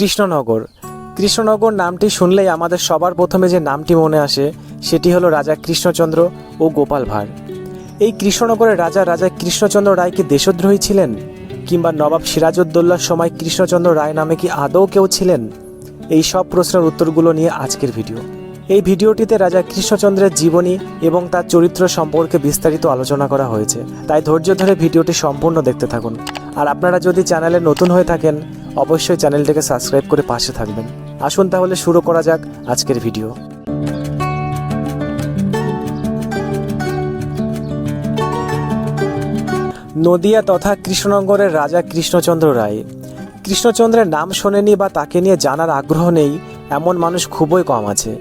কৃষ্ণনগর। কৃষ্ণনগর নামটি শুনলেই আমাদের সবার প্রথমে যে নামটি মনে আসে, সেটি হলো রাজা কৃষ্ণচন্দ্র ও গোপাল ভাঁড়। এই কৃষ্ণনগরের রাজা রাজা কৃষ্ণচন্দ্র রায় কি দেশদ্রোহী ছিলেন? কিংবা নবাব সিরাজউদ্দৌলার সময় কৃষ্ণচন্দ্র রায় নামে কি আদৌ কেউ ছিলেন? এই সব প্রশ্নের উত্তরগুলো নিয়ে আজকের ভিডিও। এই ভিডিওটিতে রাজা কৃষ্ণচন্দ্রের জীবনী এবং তার চরিত্র সম্পর্কে বিস্তারিত আলোচনা করা হয়েছে। তাই ধৈর্য ধরে ভিডিওটি সম্পূর্ণ দেখতে থাকুন। আর আপনারা যদি চ্যানেলে নতুন হয়ে থাকেন অবশ্যই চ্যানেলটিকে সাবস্ক্রাইব করে পাশে থাকবেন। আসুন তাহলে শুরু করা যাক আজকের ভিডিও। নদিয়া তথা কৃষ্ণনগরের রাজা কৃষ্ণচন্দ্র রায়। কৃষ্ণচন্দ্রের নাম শোনেনি বা তাকে নিয়ে জানার আগ্রহ নেই, এমন মানুষ খুবই কম আছে।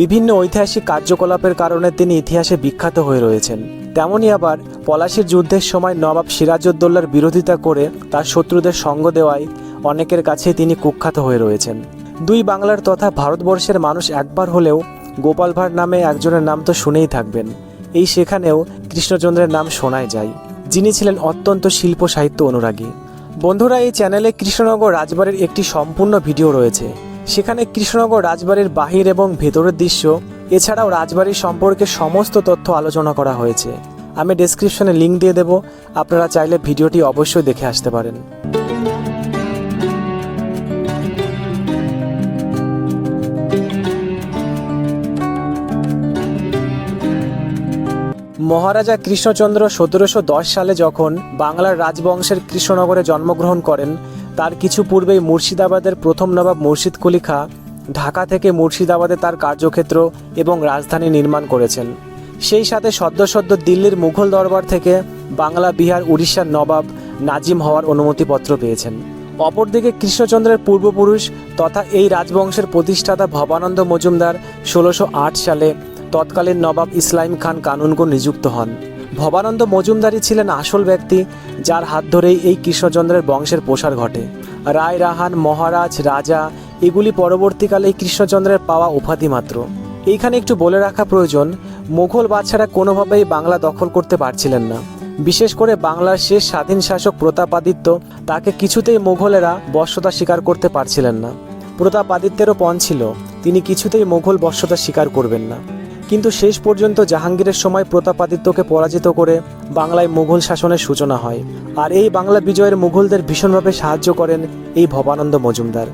বিভিন্ন ঐতিহাসিক কার্যকলাপের কারণে তিনি ইতিহাসে বিখ্যাত হয়ে রয়েছেন। তেমনই আবার পলাশির যুদ্ধের সময় নবাব সিরাজউদ্দৌলার বিরোধিতা করে তার শত্রুদের সঙ্গ দেওয়ায় অনেকের কাছে তিনি কুখ্যাত হয়ে রয়েছেন। দুই বাংলার তথা ভারতবর্ষের মানুষ একবার হলেও গোপাল ভাঁড় নামে একজনের নাম তো শুনেই থাকবেন। এই সেখানেও কৃষ্ণচন্দ্রের নাম শোনায় যায়, যিনি ছিলেন অত্যন্ত শিল্প সাহিত্য অনুরাগী। বন্ধুরা, এই চ্যানেলে কৃষ্ণনগর রাজবাড়ির একটি সম্পূর্ণ ভিডিও রয়েছে। সেখানে কৃষ্ণনগর রাজবাড়ির বাহির এবং ভেতরের দৃশ্য, এছাড়াও রাজবাড়ির সম্পর্কে সমস্ত তথ্য আলোচনা করা হয়েছে। আমি ডেসক্রিপশনে লিঙ্ক দিয়ে দেব, আপনারা চাইলে ভিডিওটি অবশ্যই দেখে আসতে পারেন। মহারাজা কৃষ্ণচন্দ্র সতেরোশো দশ সালে যখন বাংলার রাজবংশের কৃষ্ণনগরে জন্মগ্রহণ করেন, তার কিছু পূর্বেই মুর্শিদাবাদের প্রথম নবাব মুর্শিদ কুলি খাঁ ঢাকা থেকে মুর্শিদাবাদে তার কার্যক্ষেত্র এবং রাজধানী নির্মাণ করেছেন। সেই সাথে সদ্য সদ্য দিল্লির মুঘল দরবার থেকে বাংলা, বিহার, উড়িষ্যার নবাব নাজিম হওয়ার অনুমতিপত্র পেয়েছেন। অপরদিকে কৃষ্ণচন্দ্রের পূর্বপুরুষ তথা এই রাজবংশের প্রতিষ্ঠাতা ভবানন্দ মজুমদার ষোলোশো সালে তৎকালীন নবাব ইসলাম খান কানুনগো নিযুক্ত হন। ভবানন্দ মজুমদারই ছিলেন আসল ব্যক্তি, যার হাত ধরেই এই কৃষ্ণচন্দ্রের বংশের প্রসার ঘটে। রায় রাহান, মহারাজ, রাজা, এগুলি পরবর্তীকালে কৃষ্ণচন্দ্রের পাওয়া উপাধি মাত্র। এইখানে একটু বলে রাখা প্রয়োজন, মুঘল বাদশারা কোনোভাবেই বাংলা দখল করতে পারছিলেন না। বিশেষ করে বাংলার শেষ স্বাধীন শাসক প্রতাপাদিত্য, তাকে কিছুতেই মুঘলেরা বশ্যতা স্বীকার করতে পারছিলেন না। প্রতাপাদিত্যেরও পণ ছিল, তিনি কিছুতেই মুঘল বশ্যতা স্বীকার করবেন না। কিন্তু শেষ পর্যন্ত জাহাঙ্গীরের সময় প্রতাপাদিত্যকে পরাজিত করে বাংলায় মুঘল শাসনের সূচনা হয়। আর এই বাংলা বিজয়ের মুঘলদের ভীষণভাবে সাহায্য করেন এই ভবানন্দ মজুমদার।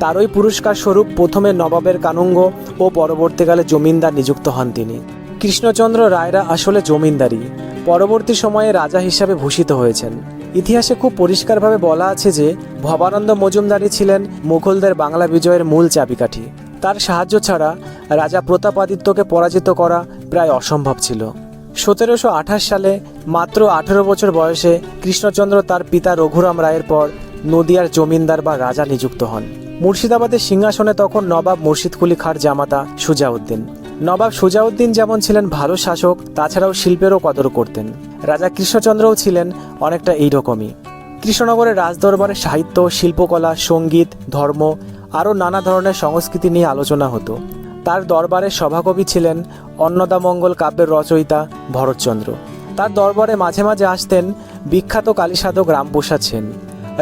তারই পুরস্কার স্বরূপ প্রথমে নবাবের কানুঙ্গ ও পরবর্তীকালে জমিনদার নিযুক্ত হন তিনি। কৃষ্ণচন্দ্র রায়রা আসলে জমিনদারি পরবর্তী সময়ে রাজা হিসাবে ভূষিত হয়েছেন। ইতিহাসে খুব পরিষ্কারভাবে বলা আছে যে, ভবানন্দ মজুমদারই ছিলেন মুঘলদের বাংলা বিজয়ের মূল চাবিকাঠি। তার সাহায্য ছাড়া রাজা প্রতাপাদিত্যকে পরাজিত করা প্রায় অসম্ভব ছিল। সতেরোশো আঠাশ সালে মাত্র আঠেরো বছর বয়সে কৃষ্ণচন্দ্র তার পিতা রঘুরাম রায়ের পর নদিয়ার জমিনদার বা রাজা নিযুক্ত হন। মুর্শিদাবাদের সিংহাসনে তখন নবাব মুর্শিদকুলি খাঁর জামাতা সুজাউদ্দিন। নবাব সুজাউদ্দিন যেমন ছিলেন ভালো শাসক, তাছাড়াও শিল্পেরও কদর করতেন। রাজা কৃষ্ণচন্দ্রও ছিলেন অনেকটা এইরকমই। কৃষ্ণনগরের রাজদরবারে সাহিত্য, শিল্পকলা, সংগীত, ধর্ম আরও নানা ধরনের সংস্কৃতি নিয়ে আলোচনা হতো। তার দরবারের সভাকবি ছিলেন অন্নদামঙ্গল কাব্যের রচয়িতা ভরতচন্দ্র। তার দরবারে মাঝে মাঝে আসতেন বিখ্যাত কালীসাধক রামপ্রসাদ সেন।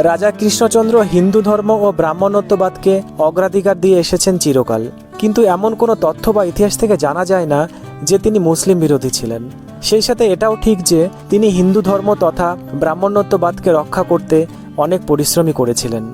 রাজা কৃষ্ণচন্দ্র হিন্দু ধর্ম ও ব্রাহ্মণত্ববাদকে অগ্রাধিকার দিয়ে এসেছেন চিরকাল। কিন্তু এমন কোনো তথ্য বা ইতিহাস থেকে জানা যায় না যে তিনি মুসলিম বিরোধী ছিলেন। সেই সাথে এটাও ঠিক যে তিনি হিন্দু ধর্ম তথা ব্রাহ্মণত্ববাদকে রক্ষা করতে অনেক পরিশ্রমী করেছিলেন।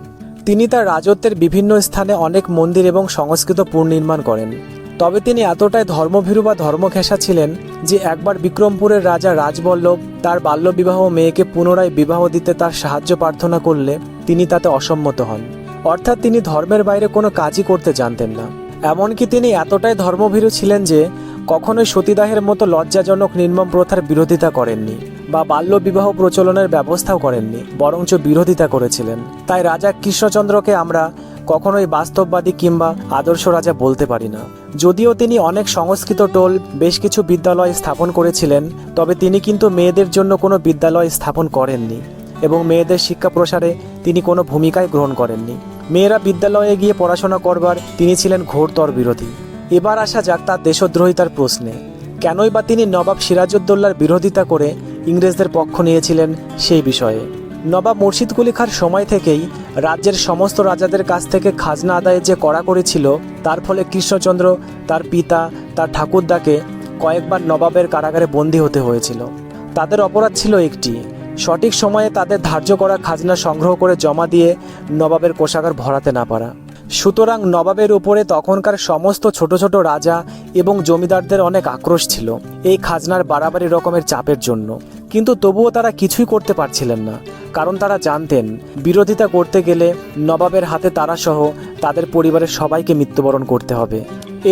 তিনি তার রাজত্বের বিভিন্ন স্থানে অনেক মন্দির এবং সংস্কৃত পুনর্নির্মাণ করেন। তবে তিনি এতটাই ধর্মভীরু বা ধর্মঘেঁষা ছিলেন যে একবার বিক্রমপুরের রাজা রাজবল্লভ তার বাল্যবিবাহ মেয়েকে পুনরায় বিবাহ দিতে তার সাহায্য প্রার্থনা করলে তিনি তাতে অসম্মত হন। অর্থাৎ তিনি ধর্মের বাইরে কোনো কাজই করতে জানতেন না। এমনকি তিনি এতটাই ধর্মভীরু ছিলেন যে কখনোই সতীদাহের মতো লজ্জাজনক নির্মম প্রথার বিরোধিতা করেননি। বা বাল্য বিবাহ প্রচলনের ব্যবস্থাও করেননি, বরঞ্চ বিরোধিতা করেছিলেন। তাই রাজা কৃষ্ণচন্দ্রকে আমরা কখনোই বাস্তববাদী কিংবা আদর্শ রাজা বলতে পারি না। যদিও তিনি অনেক সংস্কৃত টোল, বেশ কিছু বিদ্যালয় স্থাপন করেছিলেন, তবে তিনি কিন্তু মেয়েদের জন্য কোনো বিদ্যালয় স্থাপন করেননি এবং মেয়েদের শিক্ষা প্রসারে তিনি কোনো ভূমিকায় গ্রহণ করেননি। মেয়েরা বিদ্যালয়ে গিয়ে পড়াশোনা করবার তিনি ছিলেন ঘোরতর বিরোধী। এবার আসা যাক তার দেশদ্রোহিতার প্রশ্নে। কেনই বা তিনি নবাব সিরাজউদ্দৌলার বিরোধিতা করে ইংরেজদের পক্ষ নিয়েছিলেন সেই বিষয়ে। নবাব মুর্শিদ কুলি খাঁর সময় থেকেই রাজ্যের সমস্ত রাজাদের কাছ থেকে খাজনা আদায়ের যে কড়াকড়ি ছিল, তার ফলে কৃষ্ণচন্দ্র, তার পিতা, তার ঠাকুরদাকে কয়েকবার নবাবের কারাগারে বন্দী হতে হয়েছিল। তাদের অপরাধ ছিল একটি। সঠিক সময়ে তাদের ধার্য করা খাজনা সংগ্রহ করে জমা দিয়ে নবাবের কোষাগার ভরাতে না পারা। সুতরাং নবাবের উপরে তখনকার সমস্ত ছোট ছোট রাজা এবং জমিদারদের অনেক আক্রোশ ছিল এই খাজনার বাড়াবাড়ি রকমের চাপের জন্য। কিন্তু তবুও তারা কিছুই করতে পারছিলেন না, কারণ তারা জানতেন, বিরোধিতা করতে গেলে নবাবের হাতে তারা সহ তাদের পরিবারের সবাইকে মৃত্যুবরণ করতে হবে।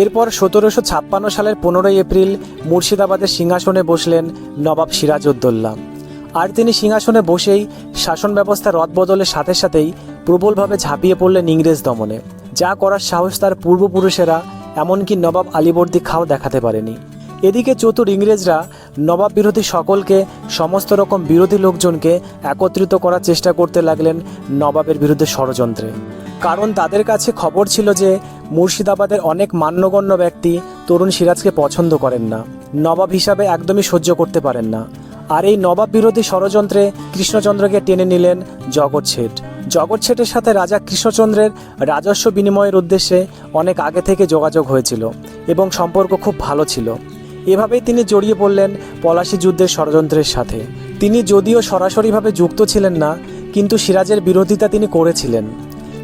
এরপর সতেরোশো ছাপ্পান্ন সালের পনেরোই এপ্রিল মুর্শিদাবাদের সিংহাসনে বসলেন নবাব সিরাজউদ্দৌল্লা আর তিনি সিংহাসনে বসেই শাসন ব্যবস্থা রদবদলের সাথে সাথেই প্রবলভাবে ঝাঁপিয়ে পড়লেন ইংরেজ দমনে। যা করার সাহস তার পূর্বপুরুষেরা, এমনকি নবাব আলীবর্দী খাও দেখাতে পারেনি। এদিকে চতুর ইংরেজরা নবাব বিরোধী সকলকে, সমস্ত রকম বিরোধী লোকজনকে একত্রিত করার চেষ্টা করতে লাগলেন নবাবের বিরুদ্ধে ষড়যন্ত্রে। কারণ তাদের কাছে খবর ছিল যে, মুর্শিদাবাদের অনেক মান্যগণ্য ব্যক্তি তরুণ সিরাজকে পছন্দ করেন না। নবাব হিসাবে একদমই সহ্য করতে পারেন না। আর এই নবাব বিরোধী ষড়যন্ত্রে কৃষ্ণচন্দ্রকে টেনে নিলেন জগৎ শেঠ। জগৎ শেঠের সাথে রাজা কৃষ্ণচন্দ্রের রাজস্ব বিনিময়ের উদ্দেশ্যে অনেক আগে থেকে যোগাযোগ হয়েছিল এবং সম্পর্ক খুব ভালো ছিল। এভাবেই তিনি জড়িয়ে পড়লেন পলাশি যুদ্ধের ষড়যন্ত্রের সাথে। তিনি যদিও সরাসরিভাবে যুক্ত ছিলেন না, কিন্তু সিরাজের বিরোধিতা তিনি করেছিলেন।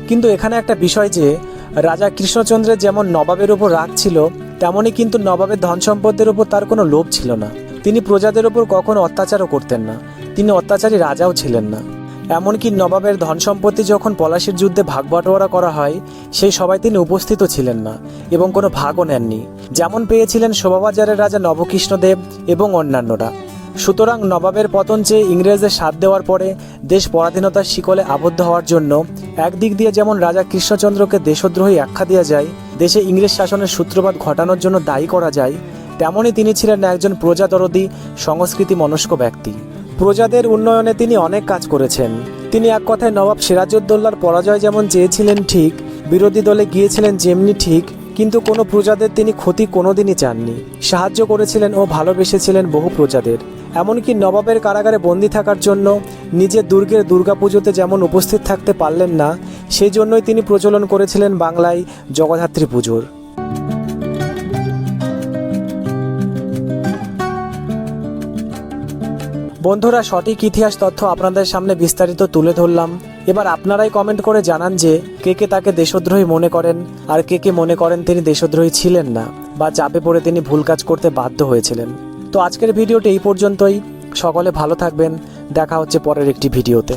কিন্তু এখানে একটা বিষয় যে, রাজা কৃষ্ণচন্দ্রের যেমন নবাবের উপর রাগ ছিল, তেমনই কিন্তু নবাবের ধন সম্পদের উপর তার কোনো লোভ ছিল না। তিনি প্রজাদের উপর কখনো অত্যাচারও করতেন না। তিনি অত্যাচারী রাজাও ছিলেন না। এমনকি নবাবের ধন সম্পত্তি যখন পলাশির যুদ্ধে ভাগ বাটোয়ারা করা হয়, সেই সবাই তিনি উপস্থিত ছিলেন না এবং কোনো ভাগও নেননি। যেমন পেয়েছিলেন শোভাবাজারের রাজা নবকৃষ্ণদেব এবং অন্যান্যরা। সুতরাং নবাবের পতন চেয়ে ইংরেজদের সাথ দেওয়ার পরে দেশ পরাধীনতার শিকলে আবদ্ধ হওয়ার জন্য একদিক দিয়ে যেমন রাজা কৃষ্ণচন্দ্রকে দেশদ্রোহী আখ্যা দেওয়া যায়, দেশে ইংরেজ শাসনের সূত্রপাত ঘটানোর জন্য দায়ী করা যায়, তেমনই তিনি ছিলেন একজন প্রজাদরদী, সংস্কৃতি মনস্ক ব্যক্তি। প্রজাদের উন্নয়নে তিনি অনেক কাজ করেছেন। তিনি এক কথায় নবাব সিরাজউদ্দৌলার পরাজয় যেমন চেয়েছিলেন ঠিক, বিরোধী দলে গিয়েছিলেন যেমনি ঠিক, কিন্তু কোনো প্রজাদের তিনি ক্ষতি কোনোদিনই চাননি। সাহায্য করেছিলেন ও ভালোবেসেছিলেন বহু প্রজাদের। এমনকি নবাবের কারাগারে বন্দি থাকার জন্য নিজের দুর্গের দুর্গাপুজোতে যেমন উপস্থিত থাকতে পারলেন না, সেই জন্যই তিনি প্রচলন করেছিলেন বাংলায় জগদ্ধাত্রী পুজোর। বন্ধুরা, সঠিক ইতিহাস তথ্য আপনাদের সামনে বিস্তারিত তুলে ধরলাম। এবার আপনারাই কমেন্ট করে জানান যে, কে কে তাকে দেশদ্রোহী মনে করেন আর কে কে মনে করেন তিনি দেশদ্রোহী ছিলেন না বা চাপে পড়ে তিনি ভুল কাজ করতে বাধ্য হয়েছিলেন। তো আজকের ভিডিওটি এই পর্যন্তই। সকলে ভালো থাকবেন। দেখা হচ্ছে পরের একটি ভিডিওতে।